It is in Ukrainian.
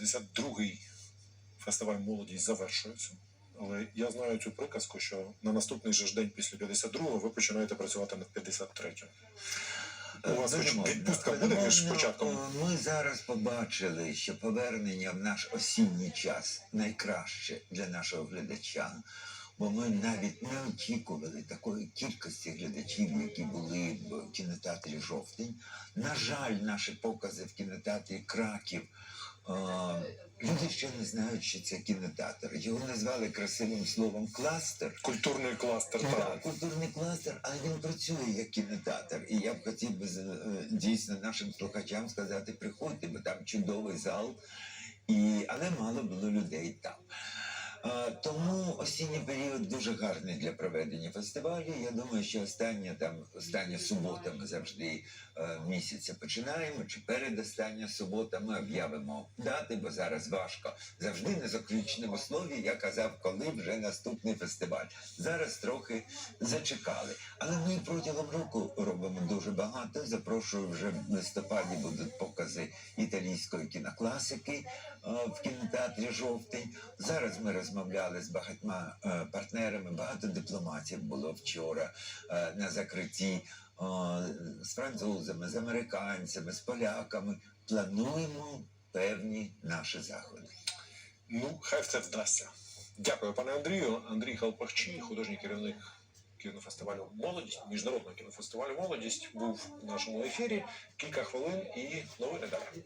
52-й фестиваль молодість завершується. Але я знаю цю приказку, що на наступний же ж день після 52-го ви починаєте працювати над 53-м. У вас хоч відпустка буде між початком? Ми зараз побачили, що повернення в наш осінній час найкраще для нашого глядача. Бо ми навіть не очікували такої кількості глядачів, які були в кінотеатрі жовтень. На жаль, наші покази в кінотеатрі Краків. Люди ще не знають, що це кінотеатр. Його назвали красивим словом кластер. Культурний кластер, Так, так. культурний кластер, але він працює як кінотеатр. І я б хотів би е, дійсно нашим слухачам сказати, приходьте, бо там чудовий зал, і, але мало було людей там. Е, Тому осінній період дуже гарний для проведення фестивалю. Я думаю, що остання там остання субота ми завжди е, місяця починаємо, чи передостання субота ми об'явимо дати, бо зараз важко. Завжди на заключному слові я казав, коли вже наступний фестиваль. Зараз трохи зачекали. Але ми протягом року робимо дуже багато. Запрошую вже в листопаді будуть покази італійської кінокласики е, в кінотеатрі Жовтень. Зараз ми розмовляли з багатьма е, партнерами. Багато дипломатів було вчора е, на закритті з французами, з американцями, з поляками. Плануємо певні наші заходи. Ну, хай це вдасться. Дякую, пане Андрію. Андрій Галпахчій, художній керівник кінофестивалю Молодість, міжнародного кінофестивалю Молодість, був в нашому ефірі. Кілька хвилин і новини далі.